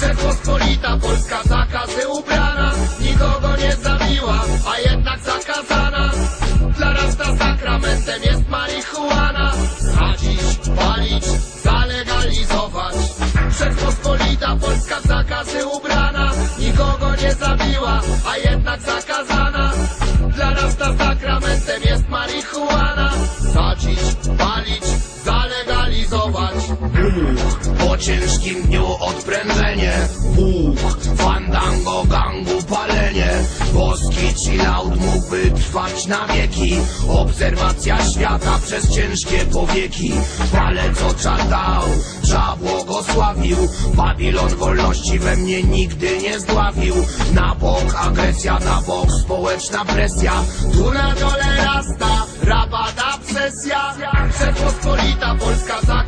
Rzeczpospolita Polska zakazy ubrana Nikogo nie zabiła, a jednak zakazana. Dla nas na sakramentem jest marihuana. Sadzić, palić, zalegalizować. Rzeczpospolita Polska zakazy ubrana Nikogo nie zabiła, a jednak zakazana. Dla nas na sakramentem jest marihuana. Sadzić, palić, Buch, po ciężkim dniu odprężenie. Fandango, gangu, palenie. Boski chillout mógłby trwać na wieki. Obserwacja świata przez ciężkie powieki. Palec oczar dał, Cza błogosławił Babilon wolności we mnie nigdy nie zdławił. Na bok agresja, na bok społeczna presja. Tu na dole rasta, rabata obsesja Rzeczpospolita Polska zakazy